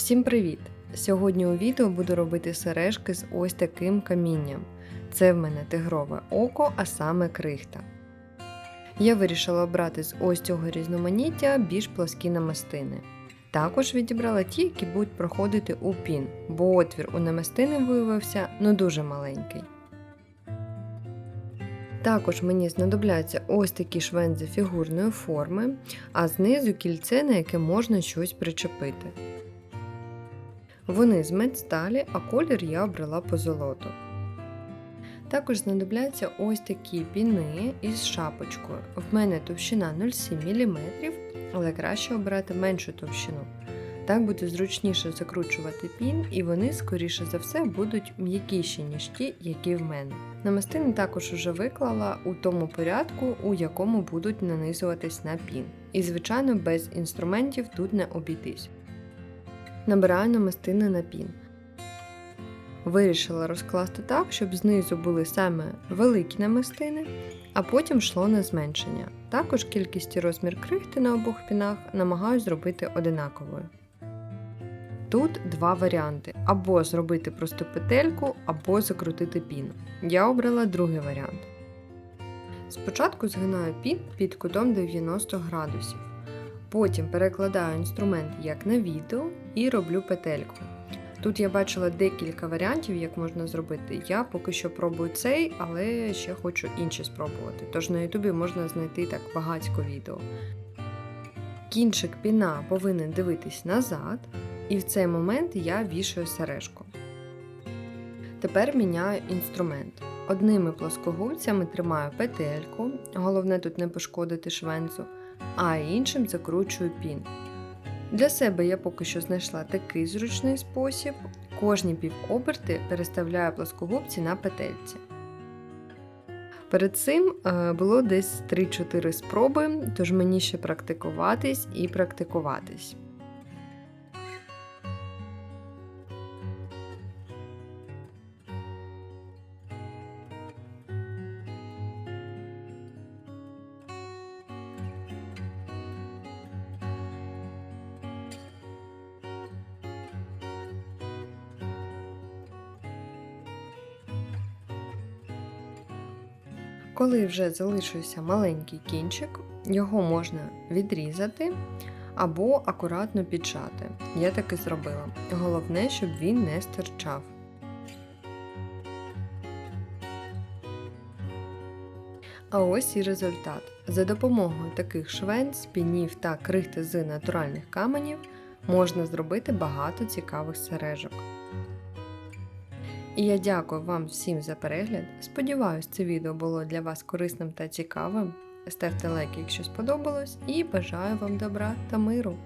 Всім привіт! Сьогодні у відео буду робити сережки з ось таким камінням. Це в мене тигрове око, а саме крихта. Я вирішила обрати з ось цього різноманіття більш плоскі намистини. Також відібрала ті, які будуть проходити у пін, бо отвір у намистини виявився ну дуже маленький. Також мені знадобляться ось такі швензи фігурної форми, а знизу кільце, на яке можна щось причепити. Вони з медсталі, а колір я обрала по золоту. Також знадобляться ось такі піни із шапочкою. В мене товщина 0,7 мм, але краще обрати меншу товщину. Так буде зручніше закручувати пін, і вони, скоріше за все, будуть м'якіші, ніж ті, які в мене. Намистини також уже виклала у тому порядку, у якому будуть нанизуватись на пін. І, звичайно, без інструментів тут не обійтись. Набираю намистини на пін. Вирішила розкласти так, щоб знизу були саме великі намистини, а потім йшло на зменшення. Також кількість і розмір крихти на обох пінах намагаюсь зробити одинаковою. Тут два варіанти: або зробити просту петельку, або закрутити пін. Я обрала другий варіант. Спочатку згинаю пін під кутом 90 градусів. Потім перекладаю інструмент як на відео і роблю петельку. Тут я бачила декілька варіантів, як можна зробити. Я поки що пробую цей, але ще хочу інші спробувати. Тож на ютубі можна знайти так багатько відео. Кінчик піна повинен дивитись назад, і в цей момент я вішаю сережку. Тепер міняю інструмент. Одними плоскогубцями тримаю петельку, головне тут не пошкодити швенцу, а іншим закручую пін. Для себе я поки що знайшла такий зручний спосіб. Кожні півоберти переставляю плоскогубці на петельці. Перед цим е, було десь 3-4 спроби, тож мені ще практикуватись і практикуватись. Коли вже залишився маленький кінчик, його можна відрізати або акуратно піджати. Я так і зробила. Головне, щоб він не стирчав. А ось і результат. За допомогою таких швен, спінів та крихти з натуральних каменів можна зробити багато цікавих сережок. І я дякую вам всім за перегляд. Сподіваюсь, це відео було для вас корисним та цікавим. Ставте лайк, якщо сподобалось, і бажаю вам добра та миру!